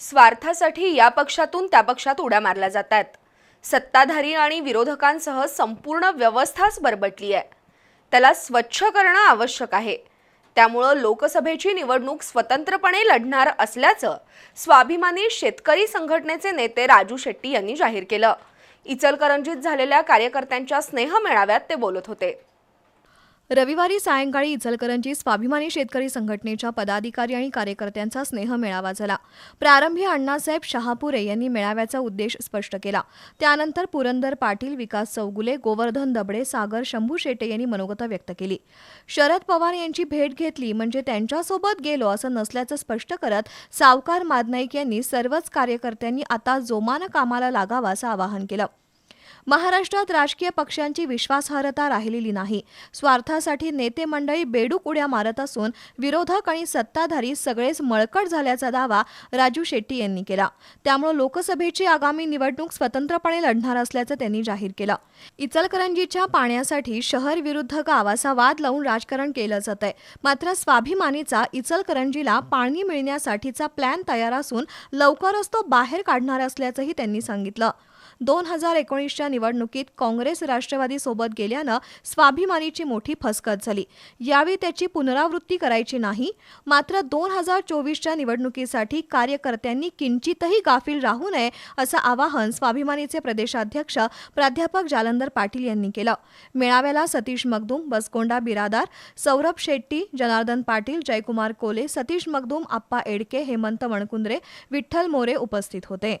स्वार्थासाठी या पक्षातून त्या पक्षात उड्या मारल्या जात आहेत सत्ताधारी आणि विरोधकांसह संपूर्ण व्यवस्थाच बरबटली आहे. त्याला स्वच्छ करणं आवश्यक आहे. त्यामुळं लोकसभेची निवडणूक स्वतंत्रपणे लढणार असल्याचं स्वाभिमानी शेतकरी संघटनेचे नेते राजू शेट्टी यांनी जाहीर केलं. इचलकरंजीत झालेल्या कार्यकर्त्यांच्या स्नेह मेळाव्यात ते बोलत होते. रविवारी सायंकाळी इचलकरंजी स्वाभिमानी शेतकरी संघटनेच्या पदाधिकारी आणि कार्यकर्त्यांचा स्नेह मेळावा झाला. प्रारंभी अण्णासाहेब शहापुरे यांनी मेळाव्याचा उद्देश स्पष्ट केला. त्यानंतर पुरंदर पाटील विकास चौगुले गोवर्धन दबडे सागर शंभू शेटे यांनी मनोगत व्यक्त केली. शरद पवार यांची भेट घेतली म्हणजे त्यांच्यासोबत गेलो असं नसल्याचं स्पष्ट करत सावकार मादनाईक यांनी सर्वच कार्यकर्त्यांनी आता जोमानं कामाला लागावं असं आवाहन केलं. महाराष्ट्रात राजकीय पक्षांची विश्वासार्हता राहिलेली नाही. स्वार्थासाठी नेते मंडळी बेडूक उड्या मारत असून विरोधक आणि सत्ताधारी सगळेच मळकट झाल्याचा दावा राजू शेट्टी यांनी केला. त्यामुळे लोकसभेची आगामी निवडणूक स्वतंत्रपणे लढणार असल्याचं त्यांनी जाहीर केलं. इचलकरंजीच्या पाण्यासाठी शहर विरुद्ध गाव असा वाद लावून राजकारण केलं जात आहे मात्र स्वाभिमानीचा इचलकरंजीला पाणी मिळण्यासाठीचा प्लॅन तयार असून लवकरच तो बाहेर काढणार असल्याचंही त्यांनी सांगितलं. दोन हजार एकोणीसच्या निवडणुकीत काँग्रेस राष्ट्रवादी सोबत गेल्यानं स्वाभिमानीची मोठी फसकत झाली. यावेळी त्याची पुनरावृत्ती करायची नाही. मात्र दोन हजार चोवीसच्या निवडणुकीसाठी कार्यकर्त्यांनी किंचितही गाफील राहू नये असं आवाहन स्वाभिमानीचे प्रदेशाध्यक्ष प्राध्यापक जालंदर पाटील यांनी केलं. मेळाव्याला सतीश मगदूम बसकोंडा बिरादार सौरभ शेट्टी जनार्दन पाटील जयकुमार कोले सतीश मगदूम आप्पा एडके हेमंत वणकुंद्रे विठ्ठल मोरे उपस्थित होते.